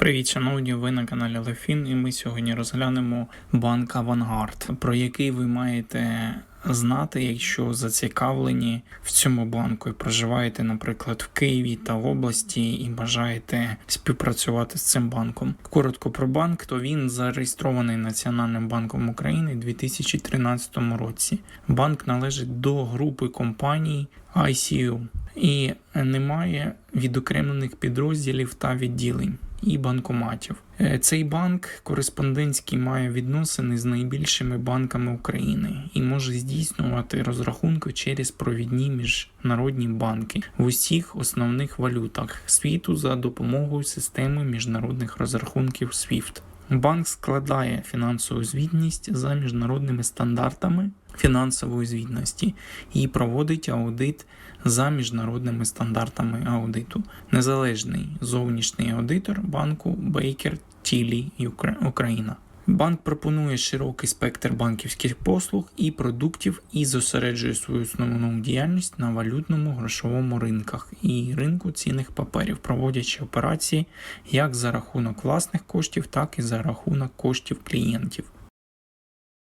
Привіт, шановні, ви на каналі Лефін, і ми сьогодні розглянемо банк Авангард, про який ви маєте знати, якщо зацікавлені в цьому банку і проживаєте, наприклад, в Києві та в області і бажаєте співпрацювати з цим банком. Коротко про банк, то він зареєстрований Національним банком України у 2013 році. Банк належить до групи компаній ICU і немає відокремлених підрозділів та відділень і банкоматів. Е, Цей банк кореспондентський має відносини з найбільшими банками України і може здійснювати розрахунки через провідні міжнародні банки в усіх основних валютах світу за допомогою системи міжнародних розрахунків SWIFT. Банк складає фінансову звітність за міжнародними стандартами фінансової звітності і проводить аудит за міжнародними стандартами аудиту. Незалежний зовнішній аудитор банку Baker Tilly Україна. Банк пропонує широкий спектр банківських послуг і продуктів і зосереджує свою основну діяльність на валютному грошовому ринках і ринку цінних паперів, проводячи операції як за рахунок власних коштів, так і за рахунок коштів клієнтів.